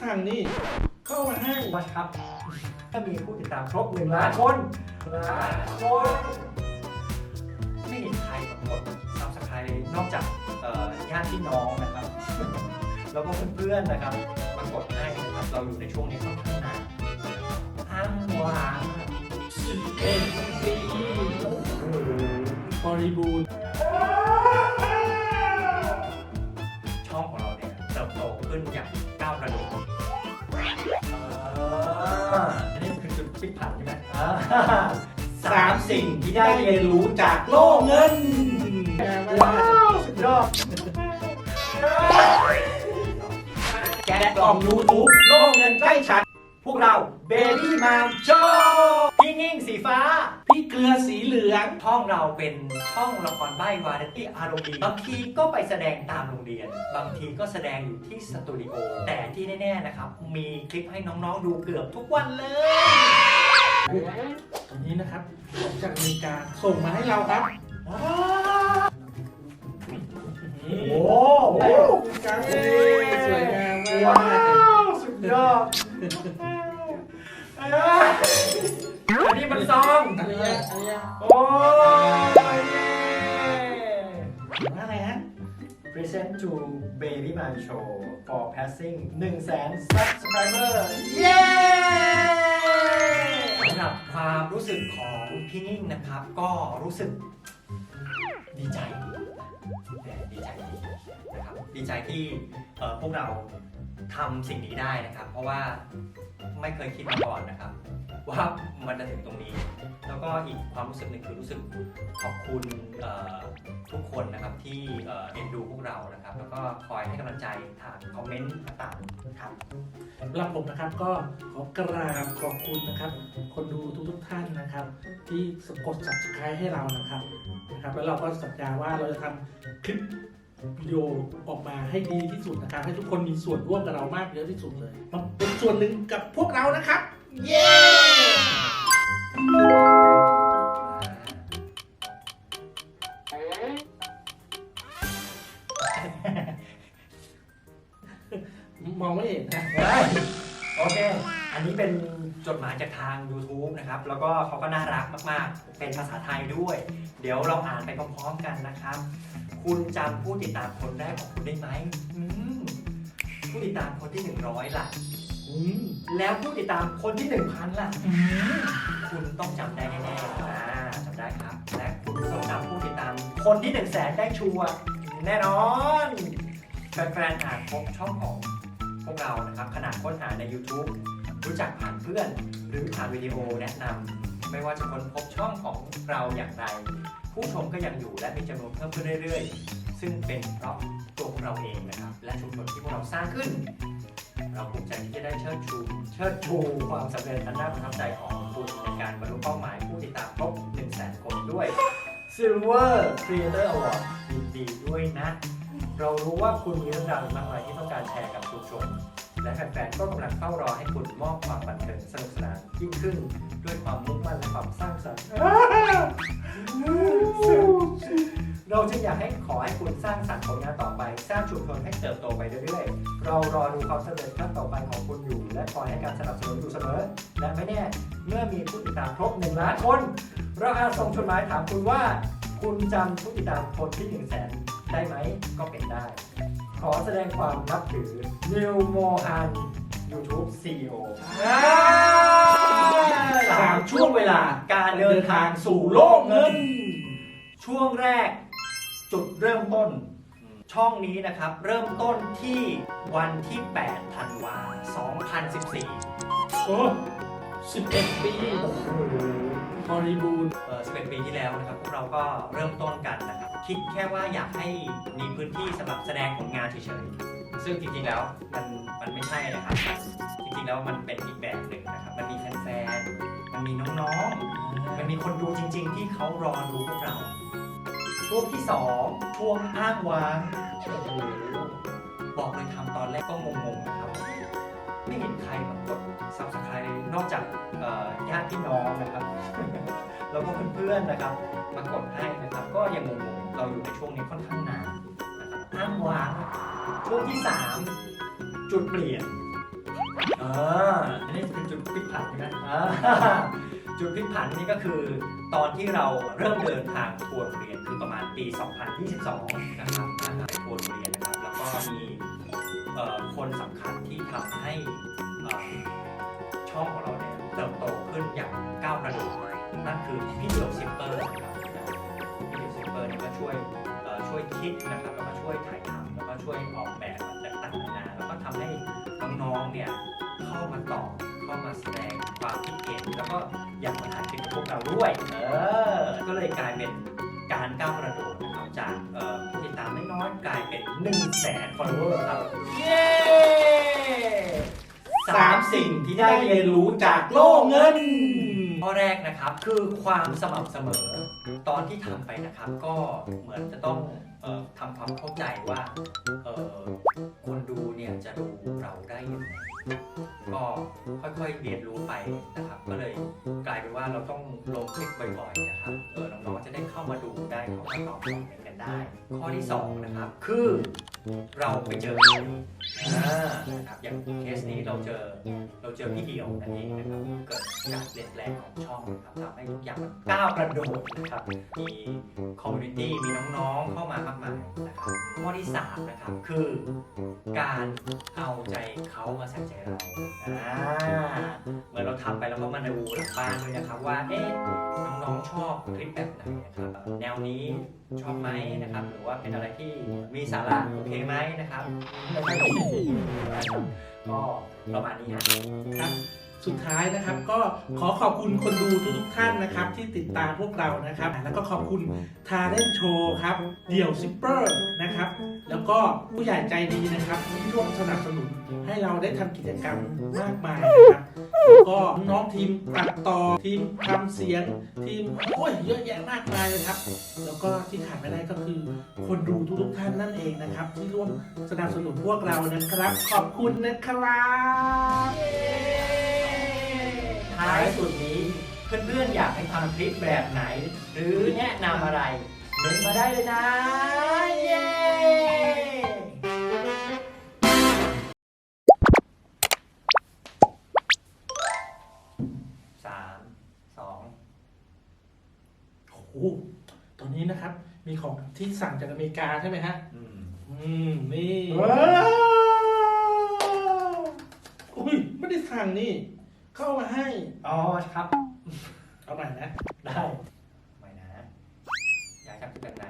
สั่งนี่เข้ามาให้วัดครับ ถ้ามีผู้ติดตามครบหนึ่งล้านคนล้านคน ไม่เห็นใครมากดซับสไครต์นอกจากเอ่อญาติพี่น้องนะครับ แล้วก็เพื่อนๆนะครับมากดให้นะครับ เราอยู่ในช่วงนี้ค่อนข้างนานอ้างว้าง11ปีบริบูรณ์ช่องของเราเนี่ยเติบโตขึ้นอย่าง ก้าวกระโดดอ่าอันนี้คือจุดพลิกผันใช่ไหมอ่าสามสิ่งที่ได้เรียนรู้จากโลกเงินว้าวสุดยอดแกะกล่อง YouTube โลกเงินใกล้ฉัน พวกเราเบบี้มามโชว์พี่งิ่งสีฟ้า พี่เกลือสีเหลือง ช่องเราเป็นช่องละครใบ้วาไรตี้อารมณ์ดีบางทีก็ไปแสดงตามโรงเรียน บางทีก็แสดงอยู่ที่สตูดิโอ แต่ที่แน่ๆนะครับ มีคลิปให้น้องๆดูเกือบทุกวันเลยตอนนี้นะครับจากอเมริกาส่งมาให้เราครับโอ้โหการสวยงามมว้ากวสุดยอด อันนี้มันซองอันนี้อันนี้โอ้ยเย้ว่อะไรฮะ Present to Baby Man Show for passing 1 0 0 0 0 0 subscriber เย้สำหรับความรู้สึกของพี่นิ่งนะครับ ก็รู้สึกดีใจ ดีใจนะครับดีใจที่พวกเรา ทำสิ่งนี้ได้นะครับ เพราะว่าไม่เคยคิดมาก่อนนะครับ ว่ามันจะถึงตรงนี้ แล้วก็อีกความรู้สึกหนึ่งคือรู้สึกขอบคุณทุกคนนะครับที่เอ็นดูพวกเรานะครับ แล้วก็คอยให้กำลังใจทางคอมเมนต์ต่างๆครับสำหรับผมนะครับก็ขอกราบขอบคุณนะครับ คนดูทุกๆท่านนะครับ ที่กด subscribe ให้เรานะครับนะครับ แล้วเราก็สัญญาว่าเราจะทำคลิป วิดีโอออกมาให้ดีที่สุดนะครับ ให้ทุกคนมีส่วนร่วมกับเรามากเยอะที่สุดเลยมาเป็นส่วนหนึ่งกับพวกเรานะครับ เย้ มองไม่เห็นนะ โอเค อันนี้เป็นจดหมายจากทาง YouTube นะครับ แล้วก็เขาก็น่ารักมากๆ เป็นภาษาไทยด้วย เดี๋ยวเราอ่านไปพร้อมๆกันนะครับ คุณจำผู้ติดตามคนแรกของคุณได้ไหมอืมผู้ติดตามคนที่ 100 ล่ะ อืมแล้วผู้ติดตามคนที่ 1,000 ล่ะคุณต้องจำได้แน่ๆอ่าจำได้ครับ และคุณต้องจำผู้ติดตามคนที่ 1 0 0 0 0แสนได้ชัวร์แน่นอนแฟนๆอ่านพบช่องของ เรานะครับขนาดค้นหาใน YouTube รู้จักผ่านเพื่อน หรือผ่านวิดีโอแนะนำไม่ว่าจะค้นพบช่องของเราอย่างไร ผู้ชมก็ยังอยู่และมีจำนวนเพิ่มขึ้นเรื่อยๆ ซึ่งเป็นเพราะตัวพวกเราเองนะครับ และชุมชนที่พวกเราสร้างขึ้น เราภูมิใจที่จะได้เชิดชูเชิดชูความสำเร็จอันน่าประทับใจของคุณในการบรรลุเป้าหมายผู้ติดตามครบ1 0 0 0 0แสนคนด้วย Silver Creator Award ยินดีด้วยนะ เรารู้ว่าคุณมีเรื่องราวมากมายที่ต้องการแชร์กับชุมชนและแฟนๆก็กำลังเฝ้ารอให้คุณมอบความบันเทิงสนุกสนานยิ่งขึ้นด้วยความมุ่งมั่นและความสร้างสรรค์เราจึงอยากให้ขอให้คุณสร้างสรรค์ผลงานต่อไป สร้างชุมชนให้เติบโตไปเรื่อยๆ เรารอดูความสำเร็จขั้นต่อไปของคุณอยู่ และคอยให้การสนับสนุนอยู่เสมอ และไม่แน่เมื่อมีผู้ติดตามครบหนึ่งล้านคน เราอาจส่งจดหมายถามคุณว่า คุณจำผู้ติดตามคนที่หนึ่งแสน ได้ไหมก็เป็นได้ ขอแสดงความนับถือนิวโมฮัน YouTube CEO สามช่วงเวลาการเดินทางสู่โลกเงิน ช่วงแรกจุดเริ่มต้น ช่องนี้นะครับ เริ่มต้นที่วันที่ 8 ธันวา 2014 โอ้11ปีบริบูรณ์เออ11 ปีที่แล้วนะครับ พวกเราก็เริ่มต้นกันนะครับ คิดแค่ว่าอยากให้มีพื้นที่สำหรับแสดงผลงานเฉยๆ ซึ่งจริงๆแล้วมันมันไม่ใช่นะครับ จริงๆแล้วมันเป็นอีกแบบหนึ่งนะครับ มันมีแฟนๆ มันมีน้องๆ มันมีคนดูจริง ๆ ที่เขารอดูพวกเรา ช่วงที่สองช่วงอ้างว้างโอ้โหบอกเลยทำตอนแรกก็งงๆนะครับ ไม่เห็นใครมากด subscribe นอกจาก แล้วก็เพื่อนๆนะครับมากดให้นะครับ ก็ยังงงๆเราอยู่ในช่วงนี้ค่อนข้างนานนะครับอ้างว้างช่วงที่ 3 จุดเปลี่ยนอ่าอันนี้คือจุดพลิกผันนะจุดพลิกผันนี่ก็คือ ตอนที่เราเริ่มเดินทางทัวร์เรียนคือประมาณปี 2022 นะครับทัวร์เรียนนะครับ แล้วก็มีคนสำคัญที่ทำให้ช่องของเราเนี่ยเติบโตขึ้นอย่างก้าวกระโดด นั่นคือพี่เดี่ยวซิปเปอร์นะครับพี่เดี่ยวซิปเปอร์เนี่ยก็ช่วยเอ่อช่วยคิดนะครับแล้วก็ช่วยถ่ายทำแล้วก็ช่วยออกแบบต่างๆนานาแล้วก็ทำให้น้องๆเนี่ยเข้ามาตอบเข้ามาแสดงความคิดเห็นแล้วก็อยากมาถ่ายคลิปกับพวกเราด้วยเออก็เลยกลายเป็นการก้าวกระโดดนะครับจากเอ่อผู้ติดตามน้อยๆกลายเป็น1นึ่งแสน follower ครับเย้สามสิ่งที่ได้เรียนรู้จากโลกเงิน ข้อแรกนะครับคือความสม่ำเสมอ ตอนที่ทำไปนะครับ ก็เหมือนจะต้องเออทำความเข้าใจว่าเออคนดูเนี่ยจะดูเราได้ยังไงก็ค่อยๆเรียนรู้ไปนะครับ ก็เลยกลายเป็นว่าเราต้องลงคลิปบ่อยๆนะครับเออน้องๆจะได้เข้ามาดูได้เข้ามาตอบคอมเมนต์กันได้ ข้อที่สองนะครับคือ เราไปเจออ่านะครับอย่างเคสนี้เราเจอเราเจอพี่เดียวนั่นเองนะครับเกิดการเปลี่ยนแปลงของช่องนะครับทำให้ทุกอย่างมันก้าวกระโดดนะครับมีคอมมูนิตี้มีน้องๆเข้ามามากมายนะครับข้อที่สามนะครับคือ การเอาใจเขามาใส่ใจเราอ่า แล้วก็มาดูหลังบ้านด้วยนะครับว่าเอ๊ะน้องๆชอบคลิปแบบไหนนะครับแนวนี้ชอบไหมนะครับ หรือว่าเป็นอะไรที่มีสาระโอเคไหมนะครับแบบนี้นะครับก็ประมาณนี้ครับ สุดท้ายนะครับก็ขอขอบคุณคนดูทุกๆท่านนะครับที่ติดตามพวกเรานะครับ แล้วก็ขอบคุณทาเล่นโชว์ครับเดี่ยวซิปเปอร์นะครับแล้วก็ผู้ใหญ่ใจดีนะครับที่ร่วมสนับสนุนให้เราได้ทำกิจกรรมมากมายนะครับแล้วก็น้องทีมตัดต่อทีมทำเสียงทีมโอ้ยเยอะแยะมากมายเลยครับ แล้วก็ที่ขาดไม่ได้ก็คือ คนดูทุกๆท่านนั่นเองนะครับ ที่ร่วมสนับสนุนพวกเรานะครับ ขอบคุณนะครับ ท้ายสุดนี้เพื่อนๆอยากให้ทำคลิปแบบไหน หรือแนะนำอะไรเม้นมาได้เลยนะ เย้สามสองโอ้โหตอนนี้นะครับ มีของที่สั่งจากอเมริกาใช่ไหมฮะ อืม อืม นี่ว้าวอุ้ย ไม่ได้สั่งนี่ เข้ามาให้ อ๋อครับ เอาใหม่นะ ได้ ไม่นะ อยากทำคลิปแบบไหน